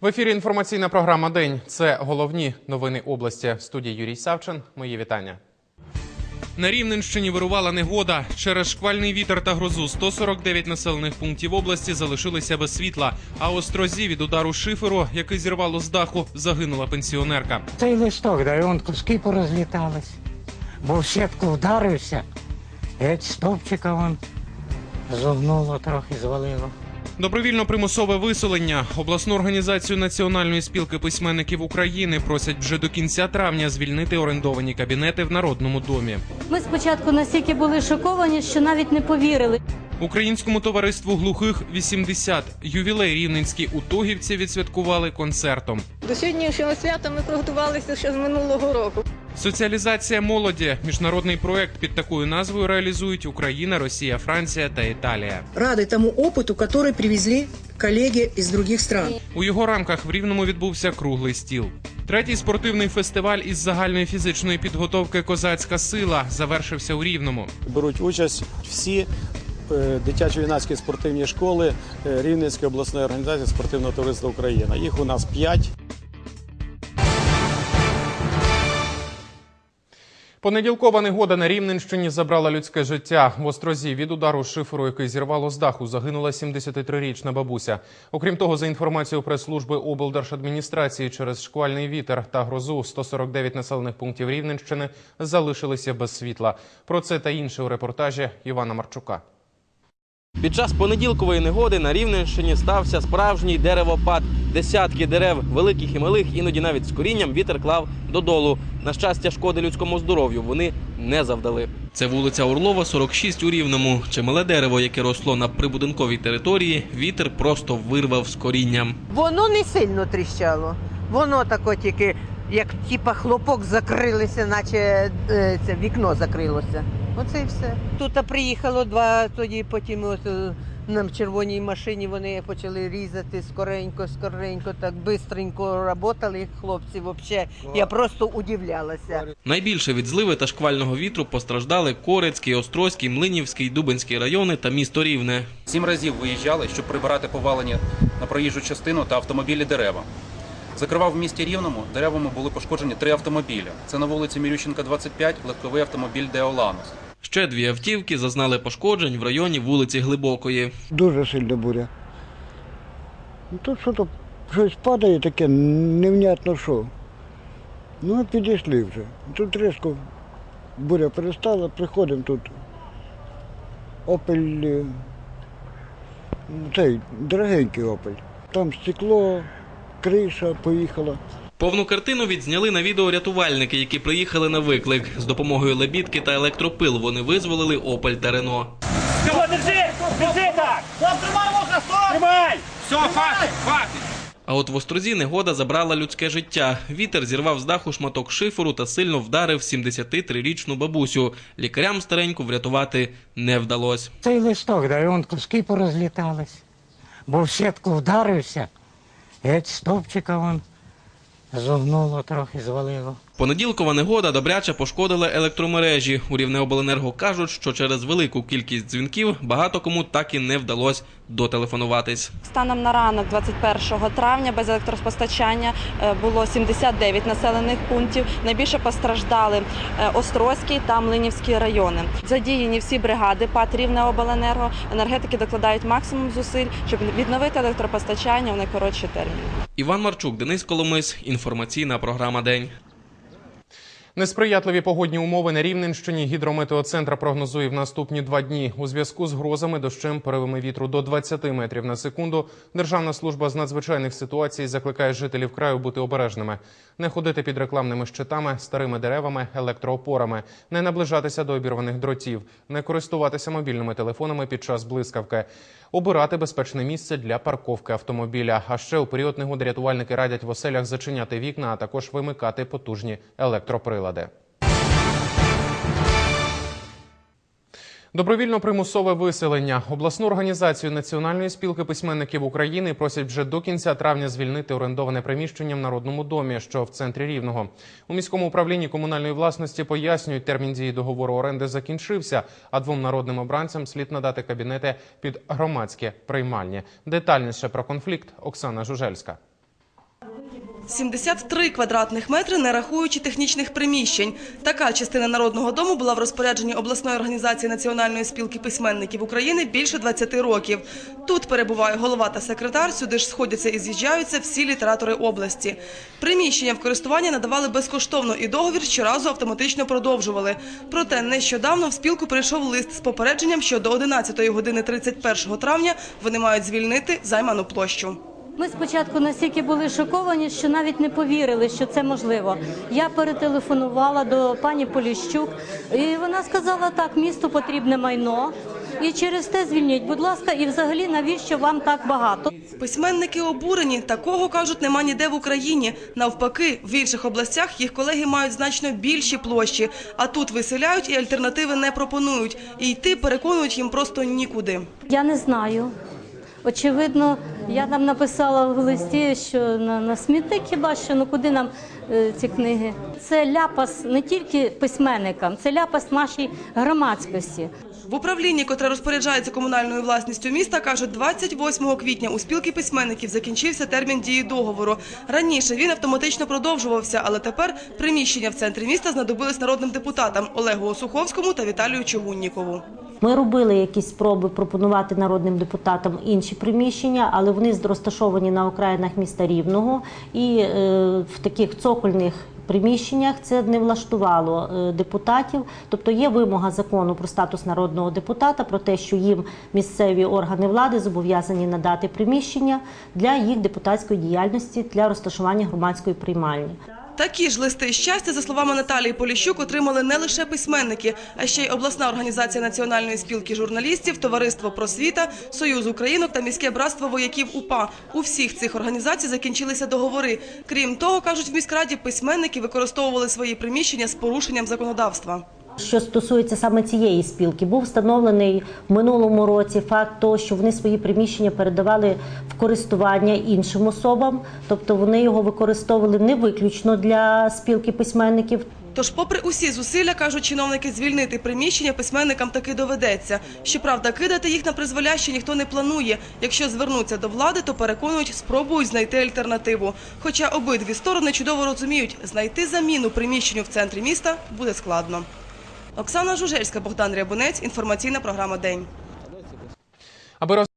В ефірі інформаційна програма День. Це головні новини області. В студії Юрій Савчин. Мої вітання. На Рівненщині вирувала негода. Через шквальний вітер та грозу 149 населених пунктів області залишилися без світла. А Острозі від удару шиферу, який зірвало з даху, загинула пенсіонерка. Цей листок, да, і он куски порозлітались. Бо в сітку вдарився, геть стовпчика вон зогнуло, трохи звалило. Добровільно примусове виселення. Обласну організацію Національної спілки письменників України просять вже до кінця травня звільнити орендовані кабінети в Народному домі. Ми спочатку настільки були шоковані, що навіть не повірили. Українському товариству глухих 80. Ювілей рівненські утогівці відсвяткували концертом. До сьогоднішнього свята ми приготувалися ще з минулого року. Соціалізація молоді міжнародний проект під такою назвою реалізують Україна, Росія, Франція та Італія. рады тому опыту, который привезли коллеги из других стран. У його рамках в Рівному відбувся круглий стіл. Третій спортивний фестиваль із загальної фізичної підготовки Козацька сила завершився у Рівному. беруть участь всі е, дитячо-юнацькі спортивні школи е, Рівненської обласної організації спортивного товариства Україна. Їх у нас п'ять. Понеділкова негода на Рівненщині забрала людське життя. В Острозі від удару шиферу, який зірвало з даху, загинула 73-річна бабуся. Окрім того, за інформацією прес-служби облдержадміністрації, через шквальний вітер та грозу 149 населених пунктів Рівненщини залишилися без світла. Про це та інше у репортажі Івана Марчука. Під час понеділкової негоди на Рівненщині стався справжній деревопад. Десятки дерев, великих і малих, іноді навіть з корінням вітер клав додолу. На щастя, шкоди людському здоров'ю вони не завдали. Це вулиця Орлова, 46 у Рівному. Чимале дерево, яке росло на прибудинковій території, вітер просто вирвав з корінням. Воно не сильно тріщало. Воно тако тільки, як типа хлопок закрилися, наче е, це вікно закрилося. Оце і все. Тут а, приїхало два, тоді потім от, е, на червоній машині вони почали різати скоренько, скоренько, так бистренько працювали хлопці. Взагалі, я просто удивлялася. Найбільше від зливи та шквального вітру постраждали Корецький, Острозький, Млинівський, Дубинський райони та місто Рівне. Сім разів виїжджали, щоб прибирати повалені на проїжджу частину та автомобілі дерева. Зокрема, в місті Рівному деревами були пошкоджені три автомобілі. Це на вулиці Мірющенка, 25, легковий автомобіль Деоланус. Ще дві автівки зазнали пошкоджень в районі вулиці Глибокої. Дуже сильна буря. Ну, Тут що то щось падає таке, невнятно що. Ну, підійшли вже. Тут різко буря перестала, приходимо тут. Опель, е, цей дорогенький опель. Там стекло, криша поїхала. Повну картину відзняли на відео рятувальники, які приїхали на виклик. З допомогою лебідки та електропил вони визволили Опель та Рено. А от в Острозі негода забрала людське життя. Вітер зірвав з даху шматок шиферу та сильно вдарив 73-річну бабусю. Лікарям стареньку врятувати не вдалося. Цей листок, да, і он куски порозлітались. Бо в сітку вдарився, геть стовпчика вон зогнуло, трохи звалило. Понеділкова негода добряче пошкодила електромережі. У Рівнеобленерго кажуть, що через велику кількість дзвінків багато кому так і не вдалося дотелефонуватись. Станом на ранок, 21 травня, без електропостачання е, було 79 населених пунктів. Найбільше постраждали е, Острозький та Млинівський райони. Задіяні всі бригади ПАТ Рівнеобленерго. Енергетики докладають максимум зусиль, щоб відновити електропостачання в найкоротші терміни. Іван Марчук, Денис Коломис. Інформаційна програма День. Несприятливі погодні умови на Рівненщині гідрометеоцентр прогнозує в наступні два дні. У зв'язку з грозами, дощем, поривами вітру до 20 метрів на секунду. Державна служба з надзвичайних ситуацій закликає жителів краю бути обережними, не ходити під рекламними щитами, старими деревами, електроопорами, не наближатися до обірваних дротів, не користуватися мобільними телефонами під час блискавки, обирати безпечне місце для парковки автомобіля. А ще у період негоди рятувальники радять в оселях зачиняти вікна, а також вимикати потужні електроприлади. Добровільно примусове виселення. Обласну організацію Національної спілки письменників України просять вже до кінця травня звільнити орендоване приміщення в Народному домі, що в центрі Рівного. У міському управлінні комунальної власності пояснюють, термін дії договору оренди закінчився, а двом народним обранцям слід надати кабінети під громадські приймальні. Детальніше про конфлікт Оксана Жужельська. 73 квадратних метри, не рахуючи технічних приміщень. Така частина Народного дому була в розпорядженні обласної організації Національної спілки письменників України більше 20 років. Тут перебуває голова та секретар, сюди ж сходяться і з'їжджаються всі літератори області. Приміщення в користування надавали безкоштовно і договір щоразу автоматично продовжували. Проте нещодавно в спілку прийшов лист з попередженням, що до 11 години 31 травня вони мають звільнити займану площу. Ми спочатку настільки були шоковані, що навіть не повірили, що це можливо. Я перетелефонувала до пані Поліщук, і вона сказала, так, місту потрібне майно, і через те звільніть, будь ласка, і взагалі навіщо вам так багато? Письменники обурені. Такого, кажуть, нема ніде в Україні. Навпаки, в інших областях їх колеги мають значно більші площі, а тут виселяють і альтернативи не пропонують. І йти переконують їм просто нікуди. Я не знаю. Очевидно, я там написала в листі, що на, на смітник хіба що, ну куди нам е, ці книги? Це ляпас не тільки письменникам, це ляпас нашій громадськості. В управлінні, котре розпоряджається комунальною власністю міста, кажуть, 28 квітня у спілки письменників закінчився термін дії договору. Раніше він автоматично продовжувався, але тепер приміщення в центрі міста знадобились народним депутатам Олегу Осуховському та Віталію Чугуннікову. Ми робили якісь спроби пропонувати народним депутатам інші приміщення, але вони розташовані на окраїнах міста Рівного і е, в таких цокольних приміщеннях це не влаштувало е, депутатів. Тобто є вимога закону про статус народного депутата про те, що їм місцеві органи влади зобов'язані надати приміщення для їх депутатської діяльності для розташування громадської приймальні. Такі ж листи щастя, за словами Наталії Поліщук, отримали не лише письменники, а ще й обласна організація Національної спілки журналістів, Товариство просвіта, Союз Українок та міське братство вояків УПА. У всіх цих організацій закінчилися договори. Крім того, кажуть в міськраді, письменники використовували свої приміщення з порушенням законодавства. Що стосується саме цієї спілки, був встановлений в минулому році факт того, що вони свої приміщення передавали в користування іншим особам, тобто вони його використовували не виключно для спілки письменників. Тож, попри усі зусилля, кажуть чиновники, звільнити приміщення письменникам таки доведеться. Щоправда, кидати їх на призволяще ніхто не планує. Якщо звернуться до влади, то переконують, спробують знайти альтернативу. Хоча обидві сторони чудово розуміють, знайти заміну приміщенню в центрі міста буде складно. Оксана Жужельська, Богдан Рябунець. Інформаційна програма День.